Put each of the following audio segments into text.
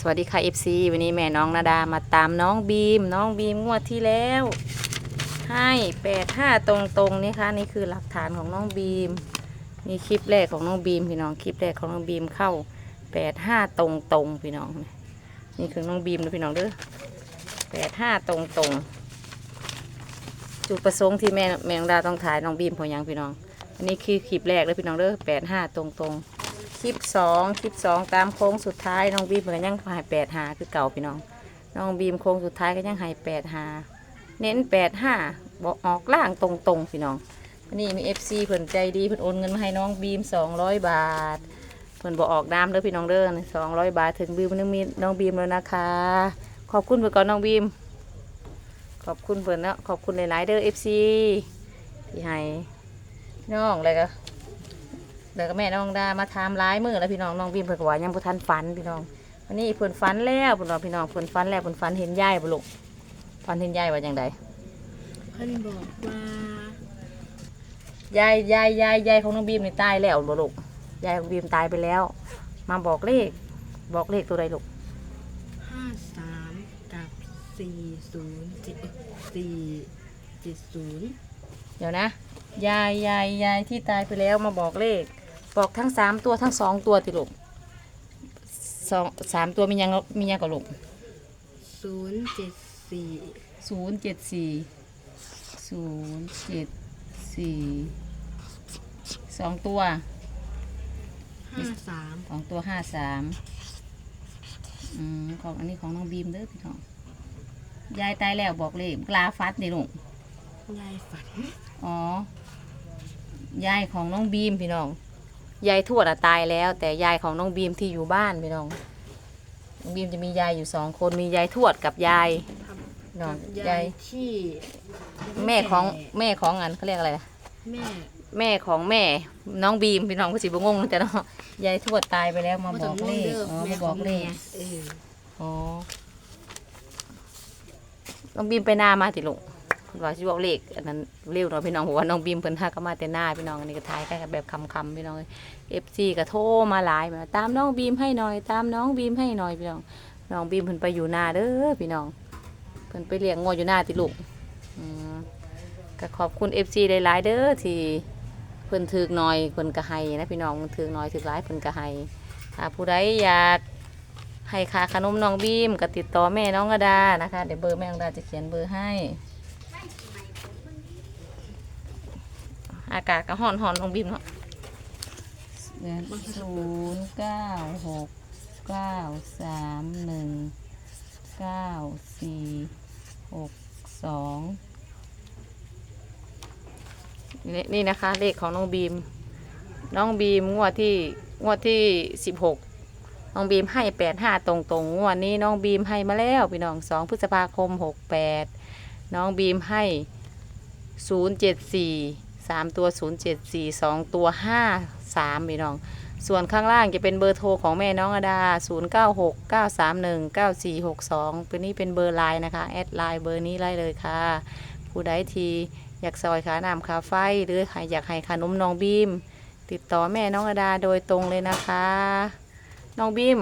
สวัสดีค่ะ FC วันนี้แม่น้องนาดามาตามน้องบีม น้องบีมงวดที่แล้ว ให้แปดห้าตรงๆนี่ค่ะนี่คือหลักฐานของน้องบีมนี่คลิปแรกของน้องบีมพี่น้องคลิปแรกของน้องบีมเข้าแปดห้าตรงๆพี่น้อง นี่คือน้องบีมนะพี่น้องเด้อแปดห้าตรงๆจุดประสงค์ที่แม่แม่น้องดาต้องถ่ายน้องบีมพอยังพี่น้อง อันนี้คือคลิปแรกเลยพี่น้องเด้อแปดห้าตรงๆ คลิปสองคลิปสองตามโค้งสุดท้ายน้องบีมก็ยังหายแปดหาคือเก่าพี่น้อง น้องบีมโค้งสุดท้ายก็ยังหายแปดหาเน้นแปดห้าบอกออกล่างตรงๆพี่น้องนนี้มีเอฟซีเพิ่นใจดีเพิ่นโอนเงินมาให้น้องบีมสองร้อยบาทเพิ่นบอกออกน้ำเด้อพี่น้องเด้อสองร้อยบาทถึงบีมนึงมีน้องบีมแล้วนะคะ ขอบคุณเพื่อนก่อนน้องบีม ขอบคุณเพื่อนเนาะขอบคุณหลายๆเด้อเอฟซีที่ให้น้องอะไรก็ แล้วก็แม่น้องดามาทำร้ายมือแล้วพี่น้องน้องบิมเพิ่นก็ว่ายังบ่ทันฝันพี่น้องวันนี้เพิ่นฝันแล้วเพิ่นว่าพี่น้องเพิ่นฝันแล้วเพิ่นฝันเห็นยายบ่ลูกฝันเห็นยายว่าจังไดเพิ่นบอกว่ายายยายยายยายของน้องบีมนี่ตายแล้วบ่ลูกยายของบีมตายไปแล้ว มาบอกเลข บอกเลขตัวใดลูกห้าสามกับสี่ศูนย์เจ็ดสี่เจ็ดศูนย์เดี๋ยวนะ ยายยายยายที่ตายไปแล้วมาบอกเลข บอกทั้งสามตัวทั้งสองตัวติลูกสองสามตัวมียังมียังกับลูกศูนย์เจ็ดสี่ศูนย์เจ็ดสี่ศูนย์เจ็ดสี่สองตัวห้าสามสองตัวห้าสามอืมของอันนี้ของน้องบีมเด้อพี่น้องยายตายแล้วบอกเลยกลาฟัดนี่ลูกยายฝันอ๋อยายของน้องบีมพี่น้อง ยายทวดอะตายแล้ว แต่ยายของน้องบีมที่อยู่บ้านพี่น้องน้องบีมจะมียายอยู่สองคนมียายทวดกับยายทำน้องกับยายายยที่แม่ของแม่ของอันเขาเรียกอะไรนะแม่แม่ของแม่น้องบีมพี่น้องก็สิบงงแต่เนาะยายทวดตายไปแล้วมาบต้องกงเลงขด้อ๋อแม่มาขบอองกเลแม่ขเอออ๋อน้องบีมไปหน้ามาติลูกเพิ่น ว่าสิบอกเลขอันนั้นเร็วเนาะพี่น้องบอกว่าน้องบีมเพิ่นหาก็มาแต่หน้าพี่น้องอันนี้ก็ถ่ายกันแบบคำๆพี่น้องเอฟซีก็โทรมาหลายมาตามน้องบีมให้หน่อย ตามน้องบีมให้หน่อยพี่น้องน้องบีมเพิ่นไปอยู่หน้าเด้อพี่น้องเพิ่นไปเลี้ยงงัวอยู่หน้าติลูกอืมก็ขอบคุณเอฟซีหลายๆเด้อที่เพิ่นถือหน่อยเพิ่นก็ให้นะพี่น้องเถือหน่อยถือหลายเพิ่นก็ให้ถ้าผู้ใดอยากให้ค่าขนมน้องบีมก็ติดต่อแม่น้องกระดานะคะเดี๋ยวเบอร์แม่น้องกระดาจะเขียนเบอร์ให้ อากาศก็ห่อนห่อนน้องบีมเนาะศูนย์เก้าหกเก้าสามหนึ่งเก้าสี่หกสองนี่นี่นะคะ เลขของน้องบีม น้องบีมงวดที่งวดที่สิบหกน้องบีมให้แปดห้าตรงตรงงวดนี้น้องบีมให้มาแล้วพี่น้องสองพฤษภาคมหกแปดน้องบีมให้ศูนย์เจ็ดสี่ สามตัวศูนย์เจ็ดสี่สองตัวห้าสามพี่น้อง ส่วนข้างล่างจะเป็นเบอร์โทรของแม่น้องอดา0 9 6 9 3 1 9 4 6 2เป็นนี้เป็นเบอร์ไลน์นะคะ แอดไลน์เบอร์นี้ได้เลยค่ะ ผู้ใดทีอยากซอยขาน้ำขาไฟหรืออยากให้ขนมน้องบีม ติดต่อแม่น้องอดาโดยตรงเลยนะคะ น้องบีม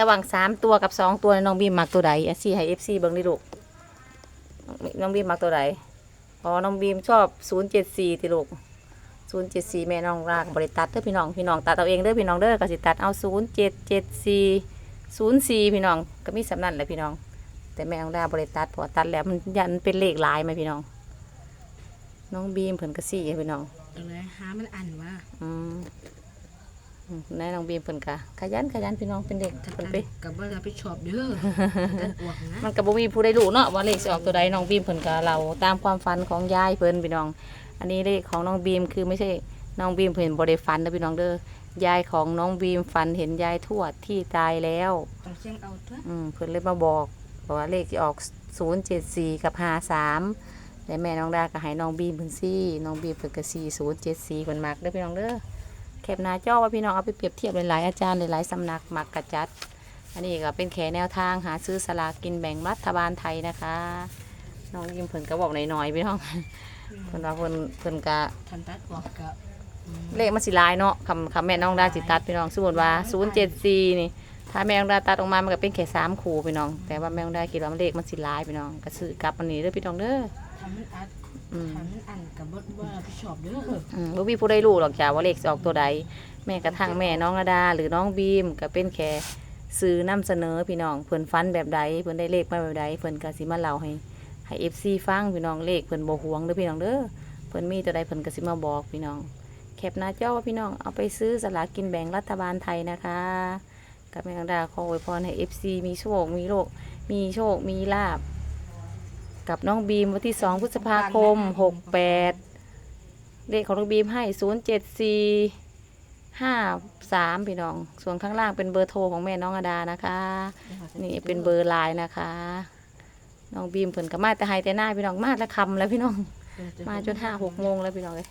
ระหว่างสามตัวกับสองตัวน้องบีมมักตัวใดเอซีให้เอฟซีเบิ้งดิลูกน้องบีมมักตัวใด อ๋อ น้องบีมชอบศูนย์เจ็ดสี่ติลูกศูนย์เจ็ดสี่แม่น้องรากบริตัดเด้อพี่น้อง พี่น้องตัดเอาเองเด้อพี่น้องเด้อกสิตัดเอาศูนย์เจ็ดเจ็ดสี่ศูนย์สี่พี่น้องก็มีสำนันแหละพี่น้อง แต่แม่น้องรากบริตัดเพอตัดแล้วมันยันเป็นเลขหลายไหมพี่น้อง น้องบีมเพิ่นกระสี่พี่น้องอะไรหามันอ่านว่า อืม อืมแน่น้องบีมเพิ่นกะขยันขยันพี่น้องเป็นเด็กถ้าเพิ่นกันไปกับว่าเราไปชอบเด้อกันอวกนะมันก็บ่มีผู้ใดรู้เนาะว่าเลขสิออกตัวใดน้องบีมเพิ่นก็เราตามความฝันของยายเพิ่นพี่น้อง อันนี้เลขของน้องบีมคือไม่ใช่น้องบีมเพิ่นบ่ได้ฝันนะพี่น้องเด้อยายของน้องบีมฝันเห็นยายทวดที่ตายแล้วต้องเสียงเอาตัวอืมเพิ่นเลยมาบอกบอกว่าเลขที่ออก 074 กับ 53และแม่น้องดาก็ให้น้องบีมเพิ่นซี่น้องบีมเพิ่นก็4074เพิ่นมักเด้อพี่น้องเด้อ แคปหน้าจอว่าพี่น้องเอาไปเปรียบเทียบหลายๆอาจารย์หลายๆสำนักมักกระจัด อันนี้ก็เป็นแขแนวทางหาซื้อสลากกินแบ่งรัฐบาลไทยนะคะ น้องยิมเพิ่นก็บอกหน่อยๆพี่น้องเพิ่นว่าเพิ่นเพิ่นก็ทันตัดออกกับอืมเลขมันสิหลายเนาะคำคำแม่น้องได้สิตัดพี่น้องสมมติว่า074นี่ถ้าแมงดาตัดออกมามันก็เป็นแค่สามคู่พี่น้อง แต่ว่าแมงดาคิดว่ามันเลขมันสิหลายพี่น้องก็ซื้อกลับอันนี้เด้อพี่น้องเด้อทำมันอัด อืมทำมันอันกับบดว่าพี่ชอบเด้ออืมบ่มีผู้ใดรู้หรอกจ้าว่าเลขสิออกตัวใด แม่กระทั่งแม่น้องระดา หรือน้องบีมก็เป็นแค่ซื้อนำเสนอพี่น้องเพิ่นฟันแบบใดเพิ่นได้เลขมาแบบใดเพิ่นก็สิมาเล่าให้ให้ FC ฟังพี่น้องเลขเพิ่นบ่หวงเด้อพี่น้องเด้อเพิ่นมีตัวใดเพิ่นก็สิมาบอกพี่น้องแคปหน้าจอไว้พี่น้องเอาไปซื้อสลากกินแบ่งรัฐบาลไทยนะคะกับแม่น้องดาขออวยพรให้ FC มีโชคมีโลกมีโชคมีลาบ กับน้องบีมวันที่ 2 พฤษภาคม 68 เลขของน้องบีมให้ 0 7 4 5 3 พี่น้อง ส่วนข้างล่างเป็นเบอร์โทรของแม่น้องอดานะคะ นี่เป็นเบอร์ไลน์นะคะ น้องบีมเพิ่นก็มาแต่ไฮแต่หน้าพี่น้องมาแต่คำแล้วพี่น้อง มาจนห้าหกโมงแล้วพี่น้องเลย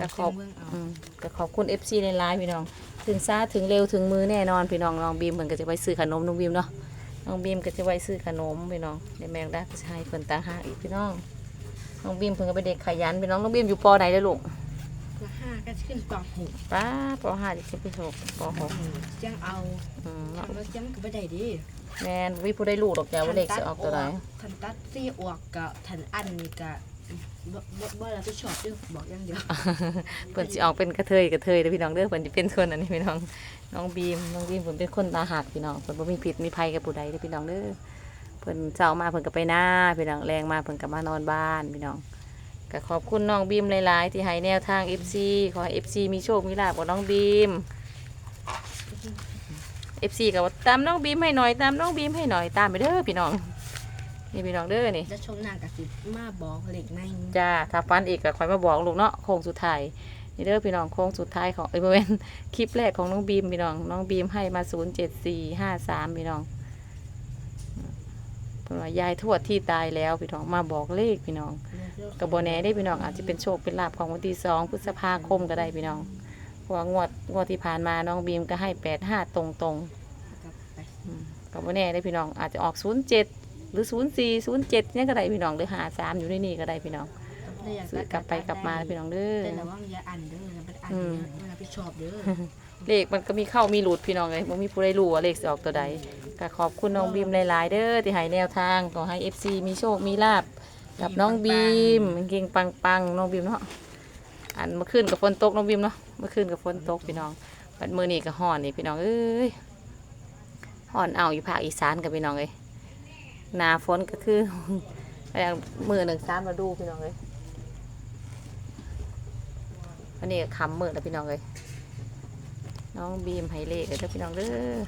กระขอบเบื้องเอาอืมก็ขอบคุณ FC ในไลน์พี่น้อง ถึงซาถึงเร็วถึงมือแน่นอนพี่น้องน้องบีมเพิ่นก็จะไว้ซื้อขนมน้องบีมเนาะ น้องบีมก็จะไว้ซื้อขนมพี่น้องในแมงดาก็จะให้เพิ่นต่างหากอีกพี่น้อง น้องบีมเพิ่นก็เป็นเด็กขยันพี่น้อง น้องบีมอยู่ปอไหนเด้อลูกละห้าก็ขึ้นปหกป้าปห้าดิฉันไปหกปหกจังเอาอืมทำแล้วจังก็ไม่ได้ดิแมนวิผู้ได้ลูกดอกจ้าว่าเลขจะออกตัวไหนทันตัดซี่ออกกับทันอันนี่กะ บ่บ่บ่รับผิดชอบเด้อบอกอย่างเดียวเพิ่นสิออกเป็นกระเทยกระเทยเด้อพี่น้องเด้อเพิ่นจะเป็นคนอันนี้พี่น้องน้องบีมน้องบีมเพิ่นเป็นคนตาหักพี่น้องเพิ่นบ่มีผิดมีภัยกับผู้ใดเด้อพี่น้องเด้อเพิ่นเช้ามาเพิ่นก็ไปหน้าพี่น้องแรงมาเพิ่นก็มานอนบ้านพี่น้องก็ขอบคุณน้องบีมหลายๆ ที่ให้แนวทาง FC ขอให้ FC มีโชคมีลาภกับน้องบีม FC ก็ว่าตามน้องบีมให้หน่อยตามน้องบีมให้หน่อยตามไปเด้อพี่น้อง นี่พี่น้องเด้อนี่จะชมนางกับสิมาบอกเหล็กในจ้าถ้าฟันอีกก็คอยมาบอกลูกเนาะโค้งสุดท้ายนี่เด้อพี่น้องโค้งสุดท้ายของเอ้ยบ่แม่นคลิปแรกของน้องบีมพี่น้องน้องบีมให้มา0 7 4 5 3พี่น้องเพิ่นว่ายายทวดที่ตายแล้วพี่น้องมาบอกเลขพี่น้องกระโบแหน่ได้พี่น้องอาจจะเป็นโชคเป็นลาภของวันที่สองพฤษภาคมก็ได้พี่น้องเพราะว่างวดงวดที่ผ่านมาน้องบีมก็ให้แปดห้าตรงตรงกับไปๆอืมกระโบแหน่ได้พี่น้องอาจจะออกศูนย์เจ็ด หรือศูนย์สี่ศูนย์เจ็ดเนี่ยก็ได้พี่น้องหรือหาสามอยู่ในนี่ก็ได้พี่น้องซื้อกลับไปกลับมาพี่น้องเด้อแต่ระวังอย่าอันเด้ออย่าไปอันอืมเด้อไม่รับผิดชอบเด้อเลขมันก็มีเข้ามีหลุดพี่น้องเลยบ่มีผู้ใดรู้ว่าเลขสิออกตัวใดก็ขอบคุณน้องบีมหลายๆเด้อที่ให้แนวทางขอให้ FC มีโชคมีลาบกับน้องบีมเก่งปังปังๆน้องบีมเนาะอันเมื่อคืนกับฝนตกน้องบีมเนาะเมื่อคืนกับฝนตกพี่น้องบัดมื้อนี้ก็ฮ้อนนี่พี่น้องเอ้ยฮ้อนเอาอยู่ภาคอีสานกับพี่น้องเอ้ย หนาฝนก็คืออย่างมือหนึ่งสามมาดูพี่น้องเลยอันนี้คำมือแล้วพี่น้องเลยน้องบีมไฮเล่เด้วพี่น้องเด้อ